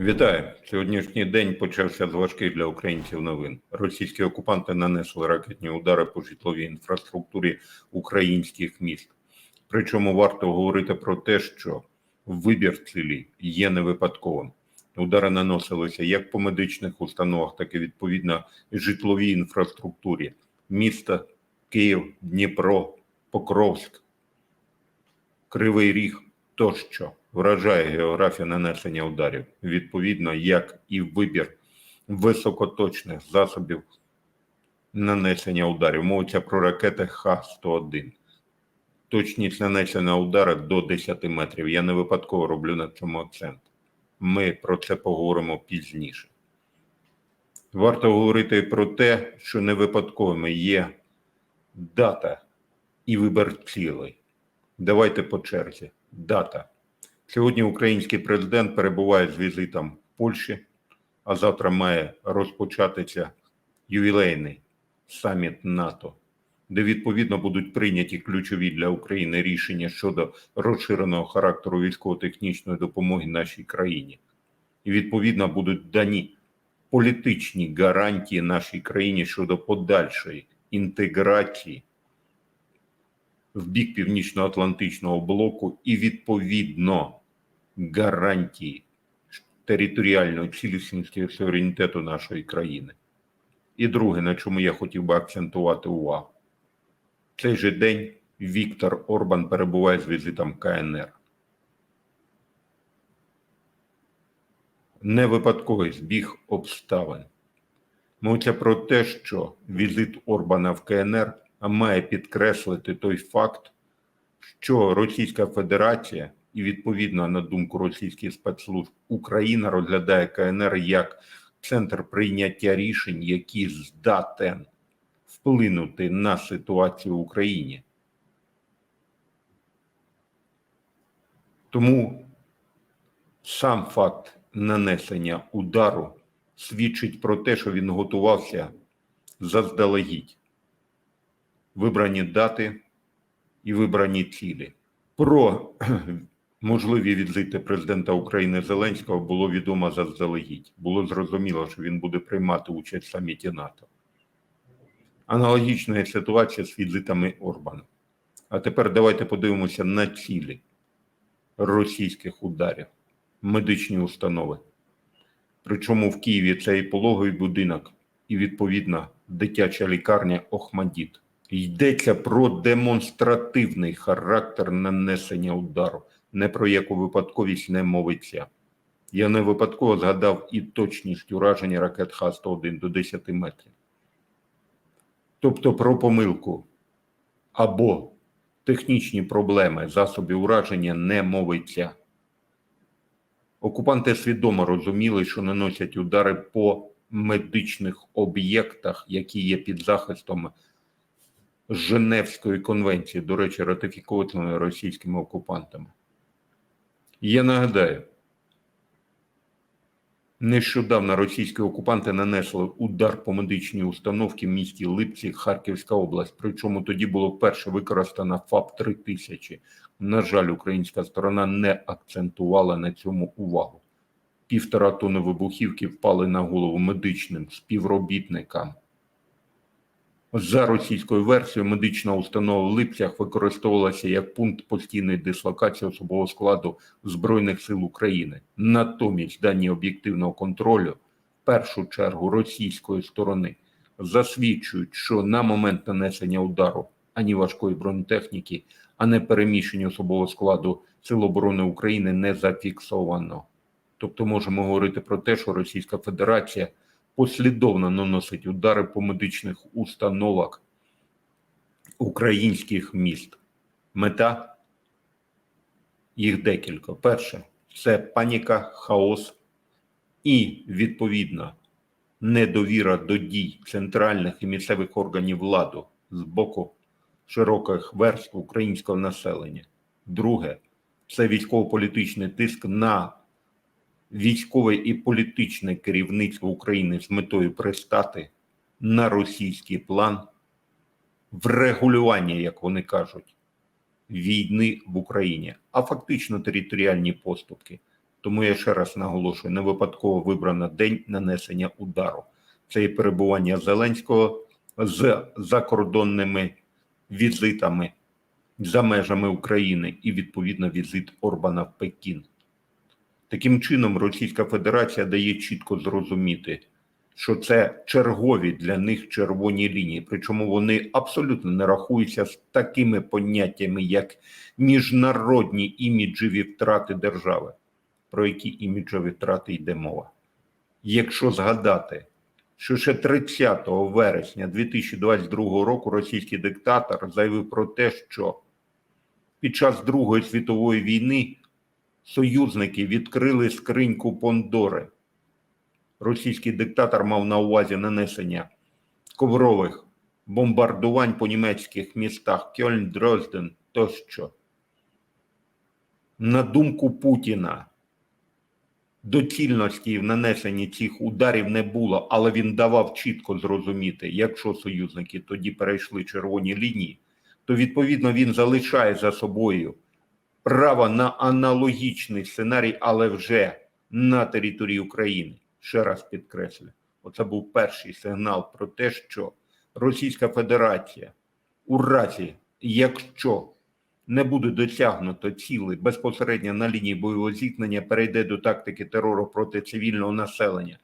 Вітаю! Сьогоднішній день почався з важких для українців новин. Російські окупанти нанесли ракетні удари по житловій інфраструктурі українських міст. Причому варто говорити про те, що вибір цілі є не випадковим. Удари наносилися як по медичних установах, так і відповідно житловій інфраструктурі міста Київ, Дніпро, Покровськ, Кривий Ріг тощо вражає географія нанесення ударів, відповідно, як і вибір високоточних засобів нанесення ударів. Мовиться про ракети Х-101. Точність нанесення удару до 10 метрів. Я не випадково роблю на цьому акцент. Ми про це поговоримо пізніше. Варто говорити про те, що не випадковими є дата і вибір цілей. Давайте по черзі. Дата. Сьогодні український президент перебуває з візитом в Польщі, а завтра має розпочатися ювілейний саміт НАТО, де відповідно будуть прийняті ключові для України рішення щодо розширеного характеру військово-технічної допомоги нашій країні. І відповідно будуть дані політичні гарантії нашій країні щодо подальшої інтеграції в бік Північно-Атлантичного блоку і відповідно гарантії територіальної цілісності суверенітету нашої країни. І друге, на чому я хотів би акцентувати увагу, В цей же день Віктор Орбан перебуває з візитом КНР. Не випадковий збіг обставин. Мовиться про те, що візит Орбана в КНР має підкреслити той факт, що Російська Федерація і відповідно на думку російських спецслужб Україна розглядає КНР як центр прийняття рішень, які здатен вплинути на ситуацію в Україні. Тому сам факт нанесення удару свідчить про те, що він готувався заздалегідь вибрані дати і вибрані цілі. Про можливі візити президента України Зеленського було відомо заздалегідь. Було зрозуміло, що він буде приймати участь в саміті НАТО. Аналогічна ситуація з візитами Орбана. А тепер давайте подивимося на цілі російських ударів, медичні установи. Причому в Києві це і пологовий будинок, і відповідно дитяча лікарня Охмадіт. Йдеться про демонстративний характер нанесення удару, не про яку випадковість не мовиться. Я не випадково згадав і точність ураження ракет Х-101 до 10 метрів. Тобто про помилку або технічні проблеми засобів ураження не мовиться. Окупанти свідомо розуміли, що наносять удари по медичних об'єктах, які є під захистом. Женевської конвенції, до речі, ратифікованої російськими окупантами. Я нагадаю, нещодавно російські окупанти нанесли удар по медичній установці в місті Липці, Харківська область. Причому тоді було вперше використано ФАП 3000. На жаль, українська сторона не акцентувала на цьому увагу. Півтора тони вибухівки впали на голову медичним співробітникам. За російською версією, медична установа в Липцях використовувалася як пункт постійної дислокації особового складу Збройних сил України. Натомість дані об'єктивного контролю, в першу чергу російської сторони, засвідчують, що на момент нанесення удару ані важкої бронетехніки, а не переміщення особового складу Сил оборони України не зафіксовано. Тобто, можемо говорити про те, що Російська Федерація послідовно наносить удари по медичних установах українських міст. Мета їх декілька. Перше це паніка, хаос і, відповідно, недовіра до дій центральних і місцевих органів влади з боку широких верств українського населення. Друге це військово-політичний тиск на військове і політичне керівництво України з метою пристати на російський план врегулювання, як вони кажуть, війни в Україні, а фактично територіальні поступки. Тому я ще раз наголошую: не випадково вибрано день нанесення удару. Це і перебування Зеленського з закордонними візитами за межами України і відповідно візит Орбана в Пекін. Таким чином, Російська Федерація дає чітко зрозуміти, що це чергові для них червоні лінії. Причому вони абсолютно не рахуються з такими поняттями, як міжнародні іміджеві втрати держави. Про які іміджові втрати йде мова? Якщо згадати, що ще 30 вересня 2022 року російський диктатор заявив про те, що під час Другої світової війни союзники відкрили скриньку Пондори. Російський диктатор мав на увазі нанесення коврових бомбардувань по німецьких містах Кьольн, Дрозден тощо. На думку Путіна, доцільності в нанесенні цих ударів не було, але він давав чітко зрозуміти, якщо союзники тоді перейшли червоні лінії, то відповідно він залишає за собою право на аналогічний сценарій, але вже на території України. Ще раз підкреслю, оце був перший сигнал про те, що Російська Федерація у разі, якщо не буде досягнуто цілей безпосередньо на лінії бойового зіткнення, перейде до тактики терору проти цивільного населення.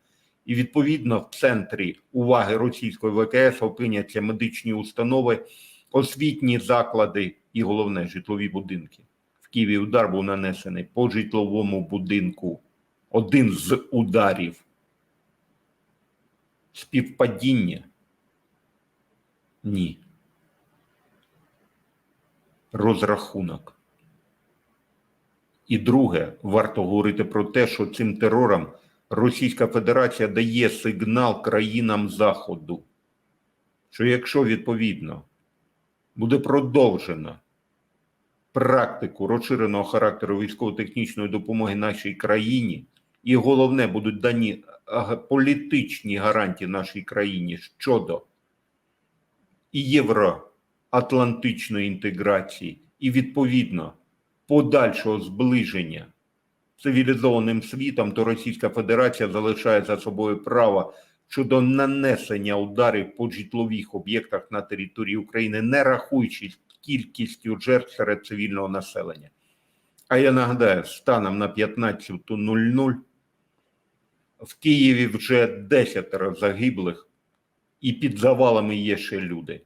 І відповідно в центрі уваги російської ВКС опиняться медичні установи, освітні заклади і головне житлові будинки. Києві удар був нанесений по житловому будинку. Один з ударів. Співпадіння? Ні. Розрахунок. І друге, варто говорити про те, що цим терором Російська Федерація дає сигнал країнам Заходу, що якщо відповідно буде продовжено практику розширеного характеру військово-технічної допомоги нашій країні, і головне будуть дані політичні гарантії нашій країні щодо євроатлантичної інтеграції, і відповідно подальшого зближення цивілізованим світом, то Російська Федерація залишає за собою право щодо нанесення ударів по житлових об'єктах на території України, не рахуючись кількістю жертв серед цивільного населення. А я нагадаю, станом на 15.00 в Києві вже 10 загиблих, і під завалами є ще люди.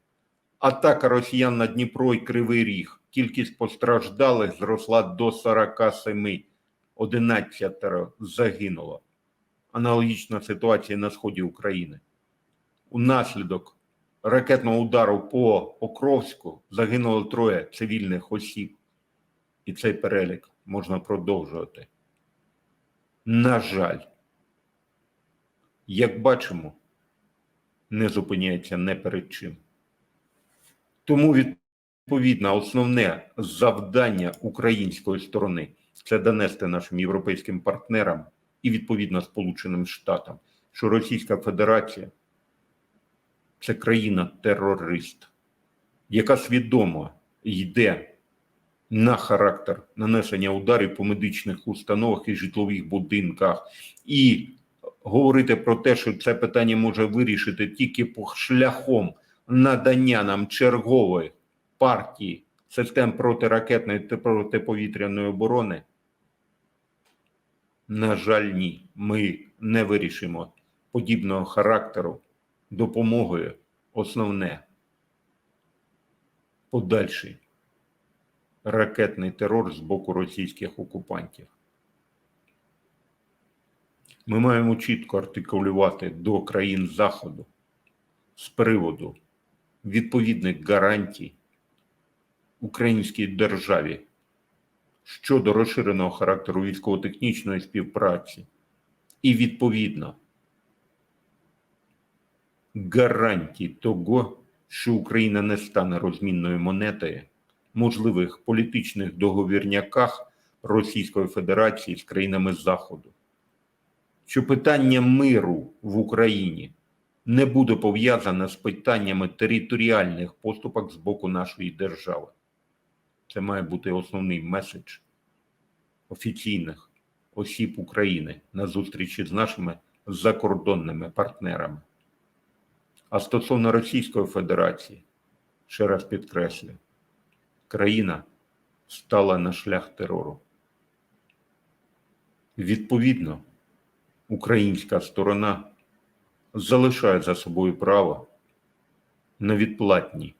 Атака росіян на Дніпро і Кривий Ріг. Кількість постраждалих зросла до 47, 11 загинуло. Аналогічна ситуація на сході України. Унаслідок ракетного удару по Покровську загинуло троє цивільних осіб. І цей перелік можна продовжувати. На жаль, як бачимо, не зупиняється не перед чим. Тому відповідно основне завдання української сторони це донести нашим європейським партнерам і відповідно Сполученим Штатам, що Російська Федерація це країна-терорист, яка свідомо йде на характер нанесення ударів по медичних установах і житлових будинках, і говорити про те, що це питання може вирішити тільки по шляхом надання нам чергової партії систем протиракетної та протиповітряної оборони. На жаль, ні, ми не вирішимо подібного характеру допомогою основне подальший ракетний терор з боку російських окупантів. Ми маємо чітко артикулювати до країн Заходу з приводу відповідних гарантій українській державі щодо розширеного характеру військово-технічної співпраці і відповідно гарантій того, що Україна не стане розмінною монетою можливих політичних договірняках Російської Федерації з країнами Заходу, що питання миру в Україні не буде пов'язане з питаннями територіальних поступок з боку нашої держави. Це має бути основний меседж офіційних осіб України на зустрічі з нашими закордонними партнерами. А стосовно Російської Федерації, ще раз підкреслю, країна стала на шлях терору. Відповідно, українська сторона залишає за собою право на відплатні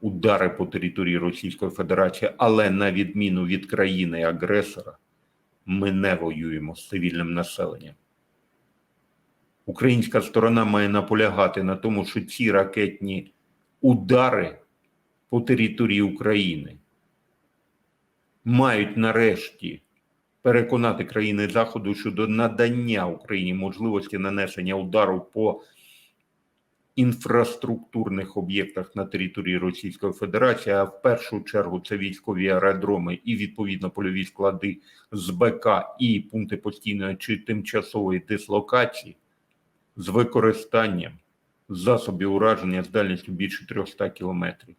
удари по території Російської Федерації, але на відміну від країни-агресора, ми не воюємо з цивільним населенням. Українська сторона має наполягати на тому, що ці ракетні удари по території України мають нарешті переконати країни Заходу щодо надання Україні можливості нанесення удару по інфраструктурних об'єктах на території Російської Федерації, а в першу чергу це військові аеродроми і відповідно польові склади з БК і пункти постійної чи тимчасової дислокації з використанням засобів ураження з дальністю більше 300 кілометрів.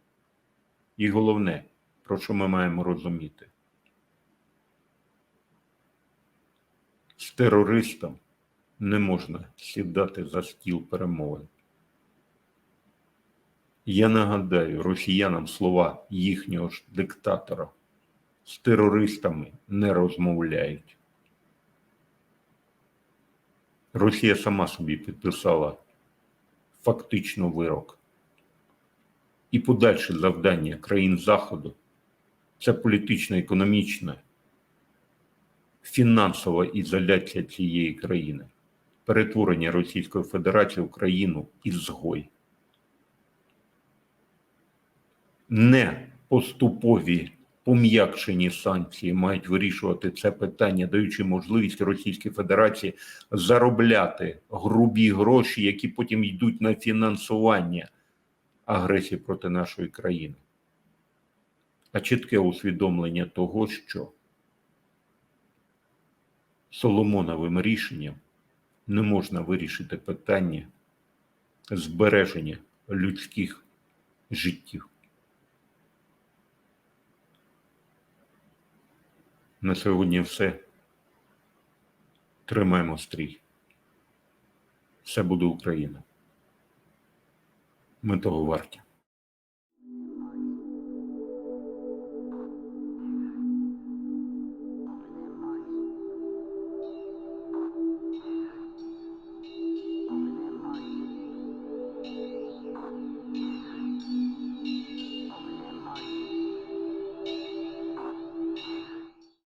І головне, про що ми маємо розуміти, з терористом не можна сідати за стіл перемовин. Я нагадаю росіянам слова їхнього ж диктатора. З терористами не розмовляють. Росія сама собі підписала фактично вирок. І подальше завдання країн Заходу це політично-економічна, фінансова ізоляція цієї країни, перетворення Російської Федерації в країну ізгой. Не поступові пом'якшені санкції мають вирішувати це питання, даючи можливість Російській Федерації заробляти грубі гроші, які потім йдуть на фінансування агресії проти нашої країни. А чітке усвідомлення того, що Соломоновим рішенням не можна вирішити питання збереження людських життів. На сьогодні все. Тримаємо стрій. Все буде Україна. Ми того варті.